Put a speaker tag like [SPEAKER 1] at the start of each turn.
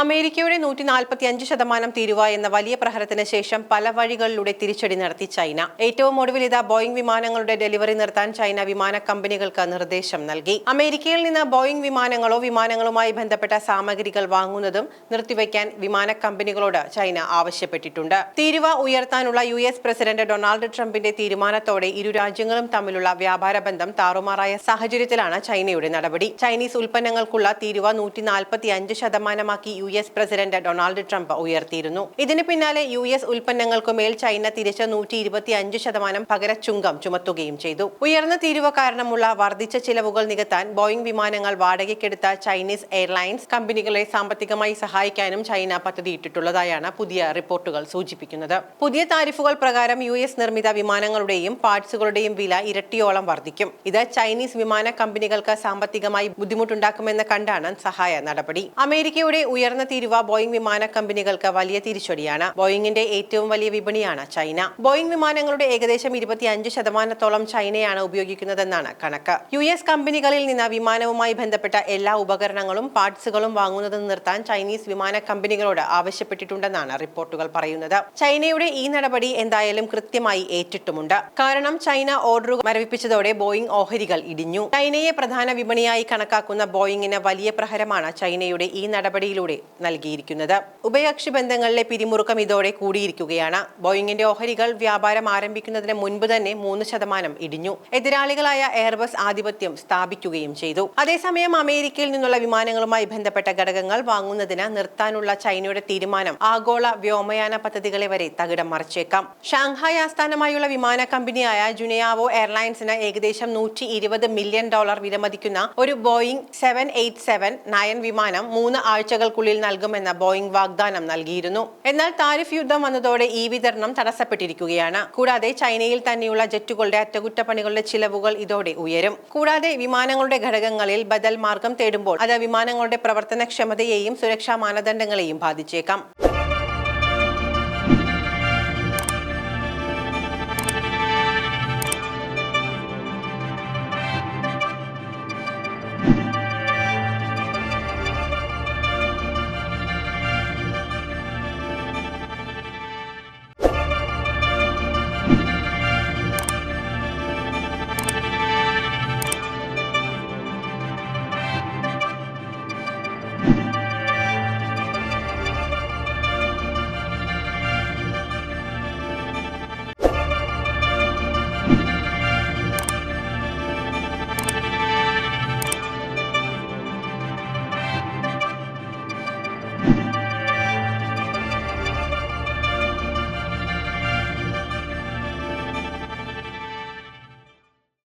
[SPEAKER 1] അമേരിക്കയുടെ നൂറ്റി നാൽപ്പത്തി അഞ്ച് ശതമാനം തീരുവ എന്ന വലിയ പ്രഹരത്തിന് ശേഷം പല വഴികളിലൂടെ തിരിച്ചടി നടത്തി ചൈന. ഏറ്റവും ഒടുവിൽ ഇതാ ബോയിംഗ് വിമാനങ്ങളുടെ ഡെലിവറി നിർത്താൻ ചൈന വിമാന കമ്പനികൾക്ക് നിർദ്ദേശം നൽകി. അമേരിക്കയിൽ നിന്ന് ബോയിംഗ് വിമാനങ്ങളോ വിമാനങ്ങളുമായി ബന്ധപ്പെട്ട സാമഗ്രികൾ വാങ്ങുന്നതും നിർത്തിവെക്കാൻ വിമാന കമ്പനികളോട് ചൈന ആവശ്യപ്പെട്ടിട്ടുണ്ട്. തീരുവ ഉയർത്താനുള്ള യു എസ് പ്രസിഡന്റ് ഡൊണാൾഡ് ട്രംപിന്റെ തീരുമാനത്തോടെ ഇരു രാജ്യങ്ങളും തമ്മിലുള്ള വ്യാപാര ബന്ധം താറുമാറായ സാഹചര്യത്തിലാണ് ചൈനയുടെ നടപടി. ചൈനീസ് ഉൽപ്പന്നങ്ങൾക്കുള്ള തീരുവ നൂറ്റി നാൽപ്പത്തി അഞ്ച് ശതമാനമാക്കി U S president Donald Trump ഉയർത്തിയിരുന്നു. ഇതിന് പിന്നാലെ യു എസ് ഉൽപ്പന്നങ്ങൾക്കുമേൽ ചൈന തിരിച്ച് നൂറ്റി ഇരുപത്തി അഞ്ച് ശതമാനം പകര ചുങ്കം ചുമത്തുകയും ചെയ്തു. ഉയർന്ന തീരുവ കാരണമുള്ള വർദ്ധിച്ച ചിലവുകൾ നികത്താൻ ബോയിംഗ് വിമാനങ്ങൾ വാടകയ്ക്കെടുത്ത ചൈനീസ് എയർലൈൻസ് കമ്പനികളെ സാമ്പത്തികമായി സഹായിക്കാനും ചൈന പദ്ധതിയിട്ടിട്ടുള്ളതായാണ് പുതിയ റിപ്പോർട്ടുകൾ സൂചിപ്പിക്കുന്നത്. പുതിയ താരിഫുകൾ പ്രകാരം യു എസ് നിർമ്മിത വിമാനങ്ങളുടെയും പാർട്സുകളുടെയും വില ഇരട്ടിയോളം വർദ്ധിക്കും. ഇത് ചൈനീസ് വിമാന കമ്പനികൾക്ക് സാമ്പത്തികമായി ബുദ്ധിമുട്ടുണ്ടാക്കുമെന്ന് കണ്ടാണ് സഹായ നടപടി. അമേരിക്കയുടെ ഉയർന്ന തീരുവ ബോയിംഗ് വിമാന കമ്പനികൾക്ക് വലിയ തിരിച്ചടിയാണ്. ബോയിങ്ങിന്റെ ഏറ്റവും വലിയ വിപണിയാണ് ചൈന. ബോയിംഗ് വിമാനങ്ങളുടെ ഏകദേശം ഇരുപത്തിയഞ്ച് ശതമാനത്തോളം ചൈനയാണ് ഉപയോഗിക്കുന്നതെന്നാണ് കണക്ക്. യു എസ് കമ്പനികളിൽ നിന്ന് വിമാനവുമായി ബന്ധപ്പെട്ട എല്ലാ ഉപകരണങ്ങളും പാർട്സുകളും വാങ്ങുന്നത് നിർത്താൻ ചൈനീസ് വിമാന കമ്പനികളോട് ആവശ്യപ്പെട്ടിട്ടുണ്ടെന്നാണ് റിപ്പോർട്ടുകൾ പറയുന്നത്. ചൈനയുടെ ഈ നടപടി എന്തായാലും കൃത്യമായി ഏറ്റിട്ടുമുണ്ട്. കാരണം ചൈന ഓർഡറുകൾ മരവിപ്പിച്ചതോടെ ബോയിംഗ് ഓഹരികൾ ഇടിഞ്ഞു. ചൈനയെ പ്രധാന വിപണിയായി കണക്കാക്കുന്ന ബോയിങ്ങിന് വലിയ പ്രഹരമാണ് ചൈനയുടെ ഈ നടപടിയിലൂടെ നൽകിയിരിക്കുന്നത്. ഉഭയകക്ഷി ബന്ധങ്ങളിലെ പിരിമുറുക്കം ഇതോടെ കൂടിയിരിക്കുകയാണ്. ബോയിങ്ങിന്റെ ഓഹരികൾ വ്യാപാരം ആരംഭിക്കുന്നതിന് മുൻപ് തന്നെ മൂന്ന് ശതമാനം ഇടിഞ്ഞു. എതിരാളികളായ എയർബസ് ആധിപത്യം സ്ഥാപിക്കുകയും ചെയ്തു. അതേസമയം അമേരിക്കയിൽ നിന്നുള്ള വിമാനങ്ങളുമായി ബന്ധപ്പെട്ട ഘടകങ്ങൾ വാങ്ങുന്നതിന് നിർത്താനുള്ള ചൈനയുടെ തീരുമാനം ആഗോള വ്യോമയാന പദ്ധതികളെ വരെ തകിടം മറിച്ചേക്കാം. ഷാങ്ഹായ് ആസ്ഥാനമായുള്ള വിമാന കമ്പനിയായ ജുനിയാവോ എയർലൈൻസിന് ഏകദേശം നൂറ്റി ഇരുപത് മില്യൺ ഡോളർ വിലമതിക്കുന്ന ഒരു Boeing seven eight seven nine വിമാനം മൂന്ന് ആഴ്ചകൾക്കുള്ളിൽ നൽകുമെന്ന ബോയിംഗ് വാഗ്ദാനം നൽകിയിരുന്നു. എന്നാൽ താരിഫ് യുദ്ധം വന്നതോടെ ഈ വിതരണം തടസ്സപ്പെട്ടിരിക്കുകയാണ്. കൂടാതെ ചൈനയിൽ തന്നെയുള്ള ജെറ്റുകളുടെ അറ്റകുറ്റപ്പണികളുടെ ചിലവുകൾ ഇതോടെ ഉയരും. കൂടാതെ വിമാനങ്ങളുടെ ഘടകങ്ങളിൽ ബദൽ മാർഗം തേടുമ്പോൾ അത് വിമാനങ്ങളുടെ പ്രവർത്തനക്ഷമതയെയും സുരക്ഷാ മാനദണ്ഡങ്ങളെയും ബാധിച്ചേക്കാം.